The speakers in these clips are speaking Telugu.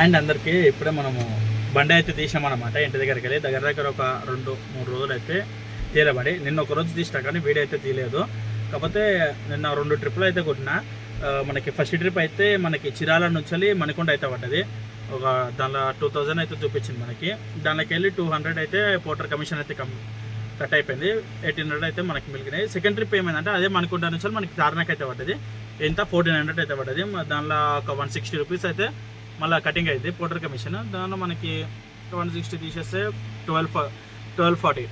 అండ్ అందరికీ ఇప్పుడే మనము బండి అయితే తీసామన్నమాట. ఇంటి దగ్గరికి వెళ్ళి దగ్గర దగ్గర ఒక రెండు మూడు రోజులు అయితే తీరబడి నిన్న ఒక రోజు తీసినా కానీ వీడియో అయితే తీయలేదు. కాకపోతే నిన్న రెండు ట్రిప్పులు అయితే కొట్టిన మనకి ఫస్ట్ ట్రిప్ అయితే మనకి చిరాల నుంచి మణికొండ అయితే పడ్డది. ఒక దానిలో టూ థౌజండ్ అయితే చూపించింది మనకి. దానికి వెళ్ళి టూ హండ్రెడ్ అయితే పోటర్ కమిషన్ అయితే కమ్ కట్ అయిపోయింది. ఎయిటీన్ హండ్రెడ్ అయితే మనకి మిలిగినాయి సెకండ్ ట్రిప్ ఏమైందంటే అదే మణికొండ నుంచి మనకి తార్నాక్ అయితే పడ్డది. ఎంత ఫోర్టీన్ హండ్రెడ్ అయితే పడ్డది. దానిలో ఒక వన్ సిక్స్టీ రూపీస్ అయితే మళ్ళీ కటింగ్ అయింది పోటర్ కమిషన్ దానిలో మనకి వన్ సిక్స్టీ తీసేస్తే ట్వెల్వ్ ట్వెల్వ్ ఫార్టీ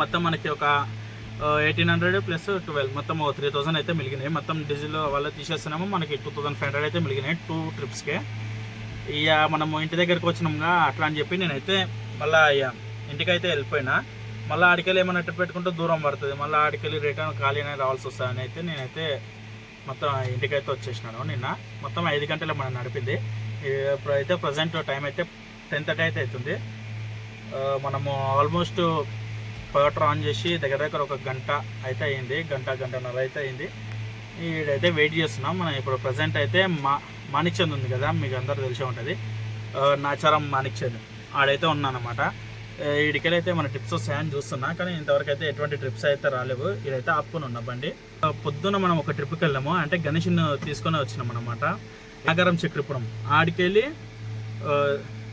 మొత్తం మనకి ఒక ఎయిటీన్ హండ్రెడ్ ప్లస్ ట్వెల్వ్ మొత్తం త్రీ థౌసండ్ అయితే మిగిలినాయి మొత్తం డీజిల్ వల్ల తీసేస్తున్నాము. మనకి టూ థౌసండ్ ఫైవ్ హండ్రెడ్ అయితే మిగిలినాయి టూ ట్రిప్స్కే ఇక మనము ఇంటి దగ్గరికి వచ్చినాముగా అట్లా అని చెప్పి నేనైతే మళ్ళీ ఇక ఇంటికైతే వెళ్ళిపోయినా. మళ్ళీ ఆడికెళ్ళి ఏమైనా ట్రిప్ పెట్టుకుంటే దూరం పడుతుంది. మళ్ళీ ఆడికెళ్ళి రిటర్న్ ఖాళీ అనేది రావాల్సి వస్తుంది అని అయితే నేనైతే మొత్తం ఇంటికైతే వచ్చేసినాను నిన్న. మొత్తం ఐదు గంటల మనం నడిపింది. అయితే ప్రజెంట్ టైం అయితే టెన్ థర్టీ అయితే అవుతుంది. మనము ఆల్మోస్ట్ పవర్టర్ ఆన్ చేసి దగ్గర దగ్గర ఒక గంట అయితే అయింది. గంట గంటన్నర అయితే అయింది. ఈడైతే వెయిట్ చేస్తున్నాం. మనం ఇప్పుడు ప్రజెంట్ అయితే మా మాణిక్చంద్ ఉంది కదా మీకు అందరూ తెలిసే ఉంటుంది. నాచారం మాణిక్చంద్. ఆడైతే ఉన్నానమాట ఈడికెళ్ళైతే మన ట్రిప్స్ వస్తాయని చూస్తున్నా కానీ ఇంతవరకు అయితే ఎటువంటి ట్రిప్స్ అయితే రాలేవు. ఇదైతే ఆపుకొని ఉన్న బండి. పొద్దున పొద్దున్న మనం ఒక ట్రిప్కి వెళ్ళాము. అంటే గణేష్ని తీసుకొని వచ్చినాం అనమాట నాగారం చక్రపురం ఆడికెళ్ళి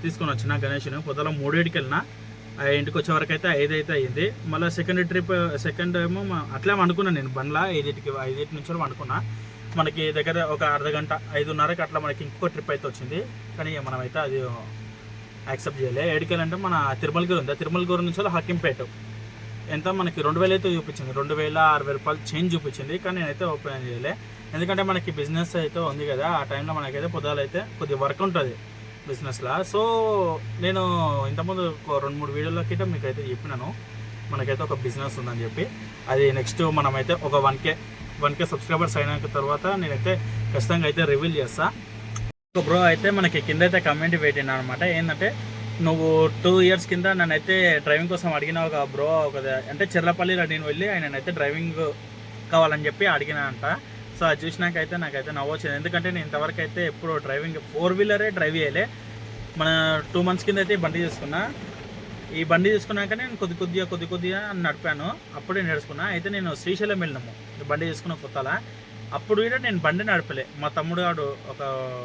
తీసుకొని వచ్చిన గణేష్ని. పొద్దున మూడేడికి వెళ్ళిన ఆ ఇంటికి వచ్చే వరకు అయితే ఐదు అయితే అయింది మళ్ళీ సెకండ్ ట్రిప్ సెకండ్ ఏమో అట్లే అనుకున్నాను నేను బండ్లా. ఐదింటికి ఐదింటి నుంచి అనుకున్నా మనకి దగ్గర ఒక అర్ధ గంట ఐదున్నరకి అట్లా మనకి ఇంకో ట్రిప్ అయితే వచ్చింది. కానీ మనమైతే అది యాక్సెప్ట్ చేయలే. ఏడికెళ్ళంటే మన తిరుమలగిరి ఉంది. ఆ తిరుమలగిరి నుంచి హకింపేట. ఎంత మనకి రెండు వేలు అయితే చూపించింది. రెండు వేల అరవై రూపాయలు చేంజ్ చూపించింది. కానీ నేనైతే ఓపెన్ చేయలే. ఎందుకంటే మనకి బిజినెస్ అయితే ఉంది కదా ఆ టైంలో మనకైతే పొద్దుగాల అయితే కొద్దిగా వర్క్ ఉంటుంది బిజినెస్లో సో నేను ఇంతకుముందు రెండు మూడు వీడియోల క్రితం మీకు అయితే చెప్పినాను. మనకైతే ఒక బిజినెస్ ఉందని చెప్పి. అది నెక్స్ట్ మనమైతే ఒక one K one K subscribers అయిన తర్వాత నేనైతే ఖచ్చితంగా అయితే రివీల్ చేస్తాను బ్రో అయితే మనకి కింద అయితే కమెంట్ పెట్టిన అనమాట ఏంటంటే నువ్వు టూ ఇయర్స్ కింద నన్నైతే డ్రైవింగ్ కోసం అడిగిన ఒక బ్రో ఒక అంటే చెర్లపల్లిలో నేను వెళ్ళి ఆయననైతే డ్రైవింగ్ కావాలని చెప్పి అడిగినా అంట సో అది చూసినాకైతే నాకైతే నవ్వొచ్చింది ఎందుకంటే నేను ఇంతవరకు అయితే ఎప్పుడు డ్రైవింగ్ ఫోర్ వీలరే డ్రైవ్ చేయలే. మన టూ మంత్స్ కింద అయితే బండి తీసుకున్నా. ఈ బండి తీసుకున్నాక నేను కొద్ది కొద్దిగా కొద్ది కొద్దిగా నడిపాను. అప్పుడే నేర్చుకున్నా. అయితే నేను శ్రీశైలం వెళ్ళినాము. బండి తీసుకున్న కొత్తలా. అప్పుడు కూడా నేను బండి నడపలే. మా తమ్ముడు వాడు ఒక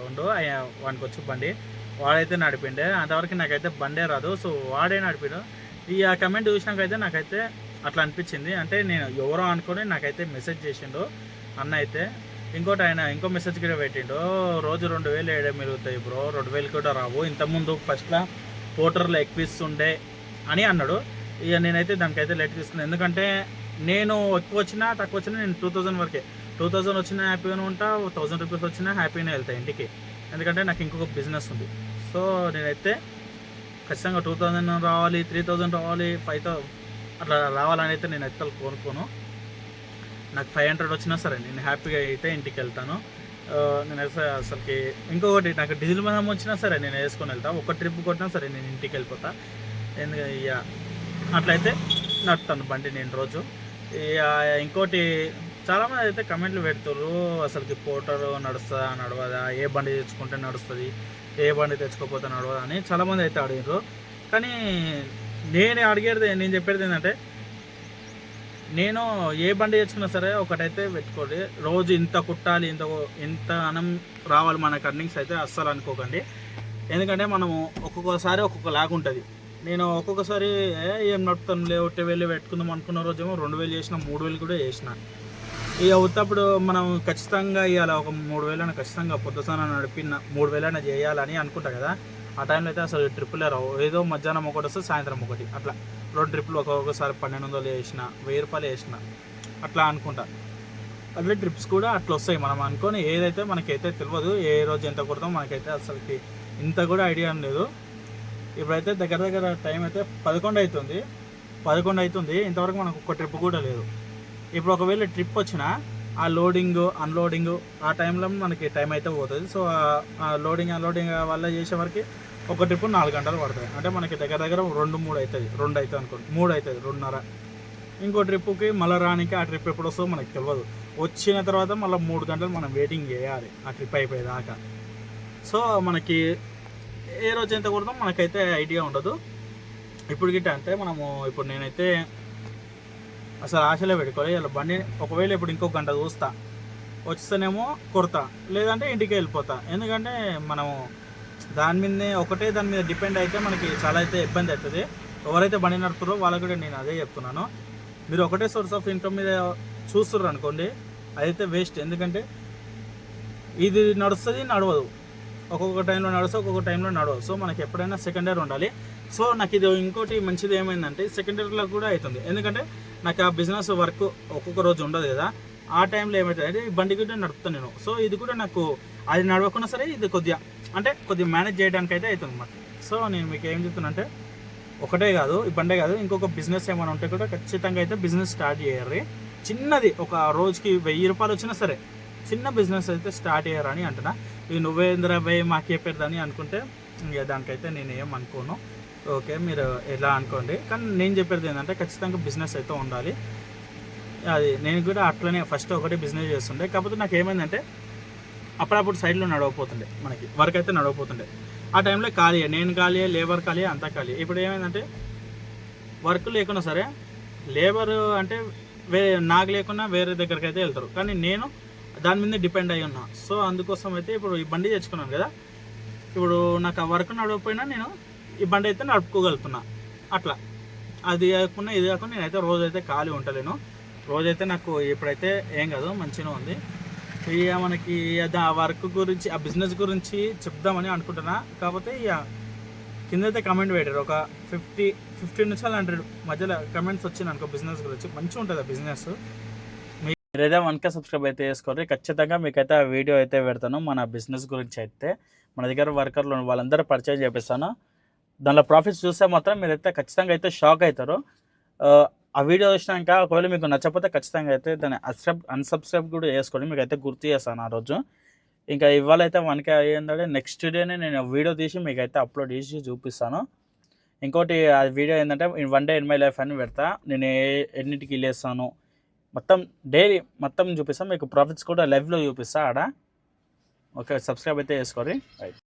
ఉండు ఆయన- వానికి వచ్చి బండి. వాడైతే నడిపిండే. అంతవరకు నాకైతే బండే రాదు. సో వాడే నడిపాడు. ఈ ఆ కమెంట్ చూసినాకైతే నాకైతే అట్లా అనిపించింది. అంటే నేను ఎవరో అనుకొని నాకైతే మెసేజ్ చేసిండు అన్న అయితే. ఇంకోటి ఆయన ఇంకో మెసేజ్ కూడా పెట్టిండు. రోజు రెండు వేలు ఏడే మిగులుతాయి బ్రో. రెండు వేలు కూడా రావు. ఇంతకుముందు ఫస్ట్లో పోటర్లో ఎక్కిస్తుండే అని అన్నాడు. ఇక నేనైతే దానికైతే లెట్ తీసుకున్నాను ఎందుకంటే నేను ఎక్కువ వచ్చినా తక్కువ వచ్చినా నేను టూ థౌజండ్ వరకే. టూ థౌజండ్ వచ్చినా హ్యాపీగానే ఉంటా థౌజండ్ రూపీస్ వచ్చినా హ్యాపీగానే వెళ్తాయి ఇంటికి. ఎందుకంటే నాకు ఇంకొక బిజినెస్ ఉంది. సో నేనైతే ఖచ్చితంగా టూ థౌజండ్ రావాలి త్రీ థౌజండ్ రావాలి ఫైవ్ థౌ అట్లా రావాలని అయితే నేను ఎత్తలు కోరుకోను. నాకు ఫైవ్ హండ్రెడ్ వచ్చినా సరే నేను హ్యాపీగా అయితే ఇంటికి వెళ్తాను. నేను అసలుకి ఇంకొకటి నాకు డీజిల్ మనం వచ్చినా సరే నేను వేసుకొని వెళ్తాను ఒక ట్రిప్ కొట్టినా సరే నేను ఇంటికి వెళ్ళిపోతా. ఎందుకంటే ఇక అట్లయితే నడుపుతాను బండి నేను రోజు. ఇక ఇంకోటి చాలామంది అయితే కమెంట్లు పెడుతుర్రు అసలుకి పోటర్ నడుస్తుందా నడవదా ఏ బండి తెచ్చుకుంటే నడుస్తుంది ఏ బండి తెచ్చుకోకపోతే నడవదా అని చాలామంది అయితే అడిగారు కానీ నేను అడిగేది నేను చెప్పేది ఏంటంటే నేను ఏ బండి తెచ్చుకున్నా సరే ఒకటైతే పెట్టుకోండి. రోజు ఇంత కుట్టాలి ఇంత ఇంత అనం రావాలి మనకు అర్నింగ్స్ అయితే అస్సలు అనుకోకండి. ఎందుకంటే మనము ఒక్కొక్కసారి ఒక్కొక్క లాగా ఉంటుంది. నేను ఒక్కొక్కసారి ఏం నడుపుతాను లే ఒకటి వేలు పెట్టుకుందాం అనుకున్న రోజేమో రెండు వేలు చేసిన మూడు వేలు కూడా చేసిన. ఇక ఉత్తప్పుడు మనం ఖచ్చితంగా ఇవాళ ఒక మూడు వేలైనా ఖచ్చితంగా పొద్దుసాన నడిపిన మూడు వేలైనా చేయాలని అనుకుంటా కదా? ఆ టైంలో అయితే అసలు ట్రిప్పులే రావు. ఏదో మధ్యాహ్నం ఒకటి వస్తే సాయంత్రం ఒకటి. అట్లా. రెండు ట్రిప్పులు ఒక్కొక్కసారి పన్నెండు వందలు వేసిన వెయ్యి రూపాయలు వేసిన అట్లా అనుకుంటా. అట్లే ట్రిప్స్ కూడా అట్లా వస్తాయి. మనం అనుకొని ఏదైతే మనకైతే తెలియదు ఏ రోజు ఎంత కొడతాం మనకైతే అసలుకి ఇంత కూడా ఐడియా లేదు. ఇప్పుడైతే దగ్గర దగ్గర టైం అయితే పదకొండు అవుతుంది పదకొండు అవుతుంది ఇంతవరకు మనకు ఒక ట్రిప్ కూడా లేదు. ఇప్పుడు ఒకవేళ ట్రిప్ వచ్చినా ఆ లోడింగ్ అన్లోడింగ్ ఆ టైంలో మనకి టైం అయితే పోతుంది. సో ఆ- లోడింగ్ అన్లోడింగ్ వల్ల చేసే వరకు ఒక ట్రిప్ నాలుగు గంటలు పడుతుంది. అంటే మనకి దగ్గర దగ్గర రెండు మూడు అవుతుంది రెండు అవుతుంది అనుకోండి. మూడు అవుతుంది రెండున్నర. ఇంకో ట్రిప్కి మళ్ళీ రానికి ఆ ట్రిప్ ఎప్పుడు వస్తుందో మనకి తెలియదు వచ్చిన తర్వాత మళ్ళీ మూడు గంటలు మనం వెయిటింగ్ చేయాలి ఆ ట్రిప్ అయిపోయేదాకా. సో మనకి ఏ రోజు ఎంత కొడతాం మనకైతే ఐడియా ఉండదు. ఇప్పుడు గిట్ట అంటే మనము ఇప్పుడు నేనైతే అసలు ఆశలో పెట్టుకోలే ఇలా బండి ఒకవేళ ఇప్పుడు ఇంకో గంట చూస్తా వస్తేనేమో కొడతా లేదంటే ఇంటికి వెళ్ళిపోతా. ఎందుకంటే మనము దాని మీదనే ఒకటే దాని మీద డిపెండ్ అయితే మనకి చాలా అయితే ఇబ్బంది అవుతుంది. ఎవరైతే బండి నడుపుతారో వాళ్ళకి కూడా నేను అదే చెప్తున్నాను. మీరు ఒకటే సోర్స్ ఆఫ్ ఇన్కమ్ మీద చూస్తున్నారు అనుకోండి అదైతే వేస్ట్. ఎందుకంటే ఇది నడుస్తుంది నడవదు. ఒక్కొక్క టైంలో నడుస్తుంది ఒక్కొక్క టైంలో నడవదు. సో మనకి ఎప్పుడైనా సెకండ్ ఇయర్ ఉండాలి. సో నాకు ఇది ఇంకోటి మంచిది ఏమైందంటే ఇయర్లో కూడా అవుతుంది. ఎందుకంటే నాకు ఆ బిజినెస్ వర్క్ ఒక్కొక్క రోజు ఉండదు కదా. ఆ టైంలో ఏమవుతుంది అంటే ఈ బండి కూడా నడుపుతాను నేను. సో ఇది కూడా నాకు అది నడవకున్నా సరే ఇది కొద్దిగా అంటే కొద్దిగా మేనేజ్ చేయడానికి అయితే అవుతుంది అనమాట సో నేను మీకు ఏం చెప్తున్నా అంటే ఒకటే కాదు ఈ బండే కాదు ఇంకొక బిజినెస్ ఏమైనా ఉంటే కూడా ఖచ్చితంగా అయితే బిజినెస్ స్టార్ట్ చేయాలి. చిన్నది ఒక రోజుకి వెయ్యి రూపాయలు వచ్చినా సరే చిన్న బిజినెస్ అయితే స్టార్ట్ చేయరని అంటున్నా. ఇది నువ్వేంద్ర భయ్ మాకే పెడదని అనుకుంటే ఇంకా దానికైతే నేను ఏం అనుకోను. ఓకే మీరు ఎలా అనుకోండి. కానీ నేను చెప్పేది ఏంటంటే ఖచ్చితంగా బిజినెస్ అయితే ఉండాలి. అది నేను కూడా అట్లనే ఫస్ట్ ఒకటే బిజినెస్ చేస్తుండే. కాకపోతే నాకు ఏమైందంటే అప్పుడప్పుడు సైడ్లో నడవపోతుండే మనకి వర్క్ అయితే నడవపోతుండే. ఆ టైంలో ఖాళీ నేను ఖాళీ లేబర్ ఖాళీ అంతా ఖాళీ ఇప్పుడు ఏమైందంటే వర్క్ లేకున్నా సరే లేబర్ అంటే వేరే నాకు లేకున్నా వేరే దగ్గరికి అయితే వెళ్తారు. కానీ నేను దాని మీద డిపెండ్ అయి ఉన్నా. సో అందుకోసం అయితే ఇప్పుడు ఈ బండి తెచ్చుకున్నాను కదా. ఇప్పుడు నాకు ఆ వర్క్ నడవకపోయినా నేను ఈ బండి అయితే నడుపుకోగలుగుతున్నా అట్లా. అది కాకుండా ఇది కాకుండా నేనైతే రోజైతే ఖాళీ ఉంటలేను రోజైతే నాకు ఇప్పుడైతే ఏం కాదు మంచిగా ఉంది. ఇక మనకి అది ఆ వర్క్ గురించి ఆ బిజినెస్ గురించి చెప్దామని అనుకుంటున్నా. కాకపోతే ఇక కింద అయితే కమెంట్ పెట్టారు. ఒక ఫిఫ్టీ ఫిఫ్టీ నుంచి హండ్రెడ్ మధ్యలో కమెంట్స్ వచ్చింది అనుకో బిజినెస్ గురించి. మంచిగా ఉంటుంది ఆ బిజినెస్. మీరైతే వన్కే సబ్స్క్రైబ్ అయితే చేసుకోండి. ఖచ్చితంగా మీకైతే ఆ వీడియో అయితే పెడతాను. మన బిజినెస్ గురించి అయితే. మన దగ్గర వర్కర్లు వాళ్ళందరూ పరిచయం చేపిస్తాను. దానిలో ప్రాఫిట్స్ చూస్తే మాత్రం మీరైతే ఖచ్చితంగా అయితే షాక్ అవుతారు. ఆ, వీడియో చూసినాక ఒకవేళ మీకు నచ్చకపోతే ఖచ్చితంగా అయితే దాన్ని అన్సబ్ అన్సబ్స్క్రైబ్ కూడా చేసుకోండి. మీకు అయితే గుర్తు చేస్తాను ఆ రోజు. ఇంకా ఇవాళ అయితే వన్కే అయ్యిందంటే నెక్స్ట్ డేనే నేను వీడియో తీసి మీకు అయితే అప్లోడ్ చేసి చూపిస్తాను. ఇంకోటి ఆ వీడియో ఏంటంటే one day in my life అని పెడతా. నేను ఎన్నిటికి వెళ్ళేస్తాను మొత్తం డైలీ మొత్తం చూపిస్తాను మీకు ప్రాఫిట్స్ కూడా లైవ్లో చూపిస్తా ఆడ. ఓకే సబ్స్క్రైబ్ అయితే చేసుకోండి. రైట్